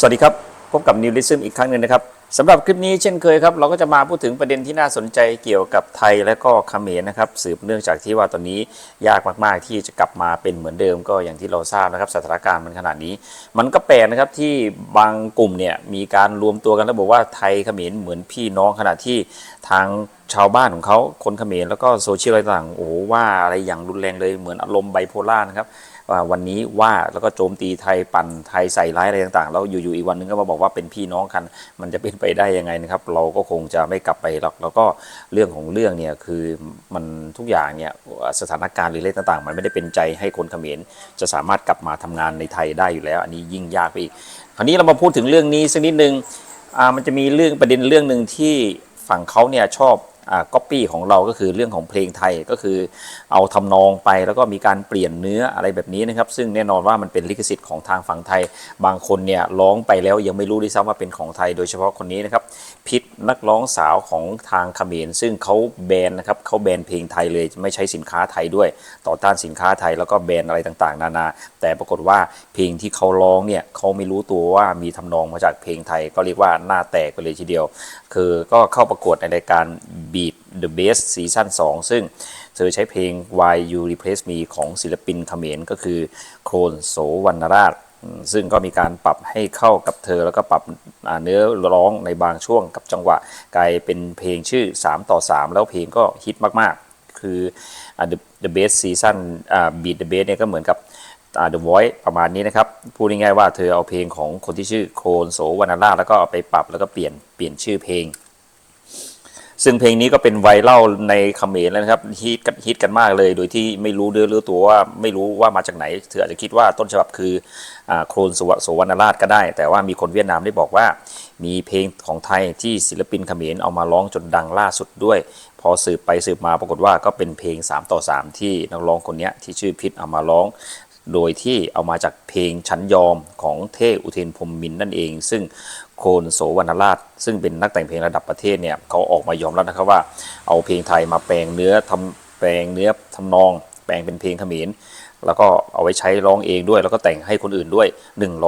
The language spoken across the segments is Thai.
สวัสดีครับ พบกับนิวลิซึมอีกครั้งหนึ่งนะครับสำหรับคลิปนี้เช่นเคยครับ เราก็จะมาพูดถึงประเด็นที่น่าสนใจเกี่ยวกับไทยและก็เขมรนะครับ สืบเนื่องจากที่ว่าตอนนี้ยากมากๆ ที่จะกลับมาเป็นเหมือนเดิมก็อย่างที่เราทราบนะครับสถานการณ์มันขนาดนี้ มันก็แปลกนะครับที่บางกลุ่มเนี่ยมีการรวมตัวกันแล้วบอกว่าไทยเขมรเหมือนพี่น้องขณะที่ทางชาวบ้านของเขาคนเขมรแล้วก็โซเชียลอะไรต่างๆโอ้ว่าอะไรอย่างรุนแรงเลยเหมือนอารมณ์ไบโพล่านะครับ ว่าวันนี้ว่าแล้วก็โจมตีไทยปั่นไทยใส่ร้ายอะไรต่างๆ แล้วอยู่ๆอีกวันนึงก็มาบอกว่าเป็นพี่น้องกัน มันจะเป็นไปได้ยังไงนะครับ เราก็คงจะไม่กลับไปหรอกแล้วก็เรื่องของเรื่องเนี่ยคือมันทุกอย่างเนี่ยสถานการณ์หรือเรื่องต่างๆ มันไม่ได้เป็นใจให้คนเขมรจะสามารถกลับมาทำงานในไทยได้อยู่แล้ว อันนี้ยิ่งยากไปอีกคราวนี้เรามาพูดถึงเรื่องนี้สักนิดนึงมันจะมีเรื่องประเด็นเรื่องหนึ่งที่ฝั่งเขาเนี่ยชอบ ก๊อปปี้ของเราก็คือเรื่องของเพลงไทยก็คือเอาทำนองไปแล้วก็มีการเปลี่ยนเนื้ออะไรแบบนี้นะครับ ซึ่งแน่นอนว่ามันเป็นลิขสิทธิ์ของทางฝั่งไทย บางคนเนี่ยร้องไปแล้วยังไม่รู้ด้วยซ้ำว่าเป็นของไทย โดยเฉพาะคนนี้นะครับพิษนักร้องสาวของทางเขมรซึ่งเขาแบนนะครับเขาแบนเพลงไทยเลยไม่ใช้สินค้าไทยด้วย ต่อต้านสินค้าไทยแล้วก็แบนอะไรต่างๆ นานา แต่ปรากฏว่าเพลงที่เขาร้องเนี่ยเขาไม่รู้ตัวว่ามีทำนองมาจากเพลงไทย ก็เรียกว่าหน้าแตกไปเลยทีเดียว คือก็เข้าประกวดในรายการ Beat the Best ซีซั่น2 ซึ่งเธอใช้เพลง Why You Replace Me ของศิลปินเขมรก็คือโครนโสวรรณราช ซึ่งก็มีการปรับให้เข้ากับเธอ แล้วก็ปรับเนื้อร้องในบางช่วงกับจังหวะ กลายเป็นเพลงชื่อ 3 ต่อ 3 แล้วเพลงก็ฮิตมากๆ คืออ่า The The Best Season อ่า Beat the Best เนี่ยก็เหมือนกับอ่า The Voice ประมาณนี้นะครับ พูดง่ายๆว่าเธอเอาเพลงของคนที่ชื่อโคนโสวรรณราชแล้วก็เอาไปปรับแล้วก็เปลี่ยนเปลี่ยนชื่อเพลง ซึ่งเพลงนี้ก็เป็นไวรัลในเขมรแล้วนะครับฮิตกันฮิตกันมากเลย โดยที่ไม่รู้เนื้อรู้ตัวว่าไม่รู้ว่ามาจากไหนเธออาจจะคิดว่าต้นฉบับคืออโครนสวสวรรณราชก็ได้ แต่ว่ามีคนเวียดนามได้บอกว่า มีเพลงของไทยที่ศิลปินเขมรเอามาร้องจนดังล่าสุดด้วย พอสืบไปสืบมาปรากฏว่าก็เป็นเพลง 3 ต่อ 3 ที่นักร้องคนนี้ที่ชื่อพิษเอามาร้อง โดยที่เอามาจากเพลงชั้นยอมของเทอุเทนพรมมินน์นั่นเอง ซึ่งโคนโสวรรณราช ซึ่งเป็นนักแต่งเพลงระดับประเทศเนี่ยเขาออกมายอมรับนะครับว่า เอาเพลงไทยมาแปลงเนื้อทำแปลงเนื้อทำนอง แปลงเป็นเพลงเขมรแล้วก็เอาไว้ใช้ร้องเองด้วย แล้วก็แต่งให้คนอื่นด้วย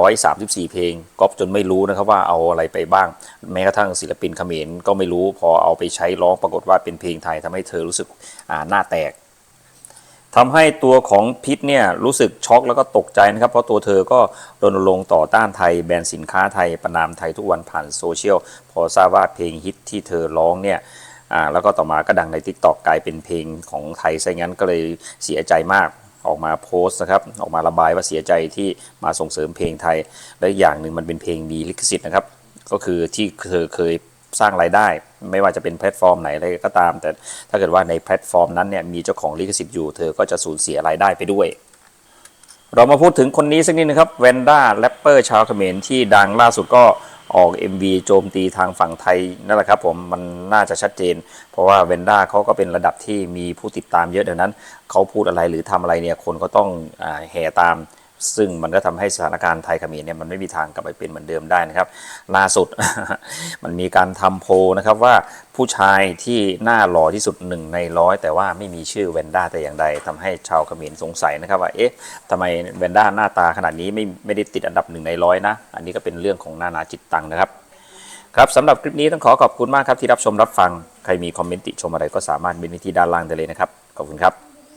134 เพลงก๊อปจนไม่รู้นะครับว่าเอาอะไรไปบ้าง แม้กระทั่งศิลปินเขมรก็ไม่รู้ พอเอาไปใช้ร้องปรากฏว่าเป็นเพลงไทยทำให้เธอรู้สึกอ่าหน้าแตก ทำให้ตัวของพิษเนี่ยรู้สึกช็อกแล้วก็ตกใจนะครับ เพราะตัวเธอก็รณรงค์ต่อต้านไทย แบนสินค้าไทย ประนามไทยทุกวันผ่านโซเชียล พอทราบว่าเพลงฮิตที่เธอร้องเนี่ยอ่าแล้วก็ต่อมาก็ดังใน t ิ k t o k กลายเป็นเพลงของไทยซะงั้นก็เลยเสียใจมากออกมาโพสต์นะครับออกมาระบายว่าเสียใจที่มาส่งเสริมเพลงไทย และอีกอย่างหนึ่งมันเป็นเพลงมีลิขสิทธิ์นะครับ ก็คือที่เธอเคยสร้างรายได้ ไม่ว่าจะเป็นแพลตฟอร์มไหนอะไรก็ตาม แต่ถ้าเกิดว่าในแพลตฟอร์มนั้นเนี่ยมีเจ้าของลิขสิทธิ์อยู่เธอก็จะสูญเสียรายได้ไปด้วย เรามาพูดถึงคนนี้สักนิดนะครับแวนด้าแรปเปอร์ชาวเขมรที่ดังล่าสุดก็ออก MV โจมตีทางฝั่งไทยนั่นแหละครับผมมันน่าจะชัดเจน เพราะว่าเวนด้าเขาก็เป็นระดับที่มีผู้ติดตามเยอะดังนั้น เขาพูดอะไรหรือทำอะไรเนี่ยคนก็ต้องอแห่ตาม ซึ่งมันก็ทำให้สถานการณ์ไทยเขมรเนี่ยมันไม่มีทางกลับไปเป็นเหมือนเดิมได้นะครับ ล่าสุดมันมีการทำโพลนะครับว่าผู้ชายที่หน้าหล่อที่สุดหนึ่งในร้อยแต่ว่าไม่มีชื่อแวนด้าแต่อย่างใดทำให้ชาวเขมรสงสัยนะครับว่าเอ๊ะทำไมแวนด้าหน้าตาขนาดนี้ไม่ไม่ได้ติดอันดับหนึ่งในร้อยนะ อันนี้ก็เป็นเรื่องของนานาจิตตังนะครับครับสำหรับคลิปนี้ต้องขอขอบคุณมากครับที่รับชมรับฟัง ใครมีคอมเมนต์ติชมอะไรก็สามารถเมนไว้ที่ด้านล่างได้เลยนะครับ ขอบคุณครับ